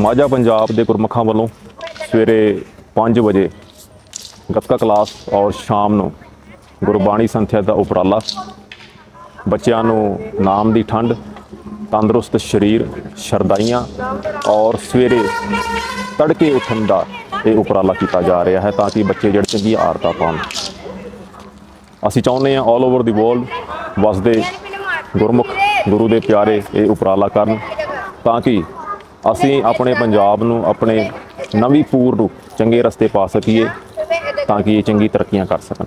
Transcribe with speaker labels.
Speaker 1: ਮਾਝਾ ਪੰਜਾਬ ਦੇ ਗੁਰਮੁਖਾਂ ਵੱਲੋਂ ਸਵੇਰੇ 5 ਵਜੇ ਗੱਤਕਾ ਕਲਾਸ ਔਰ ਸ਼ਾਮ ਨੂੰ ਗੁਰਬਾਣੀ ਸੰਥਿਆ ਦਾ ਉਪਰਾਲਾ, ਬੱਚਿਆਂ ਨੂੰ ਨਾਮ ਦੀ ਠੰਡ, ਤੰਦਰੁਸਤ ਸਰੀਰ ਸ਼ਰਦਾਈਆਂ ਔਰ ਸਵੇਰੇ ਤੜਕੇ ਉੱਠਣ ਦਾ ਇਹ ਉਪਰਾਲਾ ਕੀਤਾ ਜਾ ਰਿਹਾ ਹੈ ਤਾਂ ਕਿ ਬੱਚੇ ਜਿਹੜੇ ਚੰਗੀ ਆਦਤਾਂ ਪਾਉਣ। ਅਸੀਂ ਚਾਹੁੰਦੇ ਹਾਂ ਆਲ ਓਵਰ ਦੀ ਵਰਲਡ ਵਸਦੇ ਗੁਰਮੁਖ ਗੁਰੂ ਦੇ ਪਿਆਰੇ ਇਹ ਉਪਰਾਲਾ ਕਰਨ ਤਾਂ ਕਿ ਅਸੀਂ ਆਪਣੇ ਪੰਜਾਬ ਨੂੰ ਆਪਣੇ ਨਵੀਂ ਪੂਰ ਨੂੰ ਚੰਗੇ ਰਸਤੇ ਪਾ ਸਕੀਏ ਤਾਂ ਕਿ ਇਹ ਚੰਗੀ ਤਰੱਕੀਆਂ ਕਰ ਸਕਣ।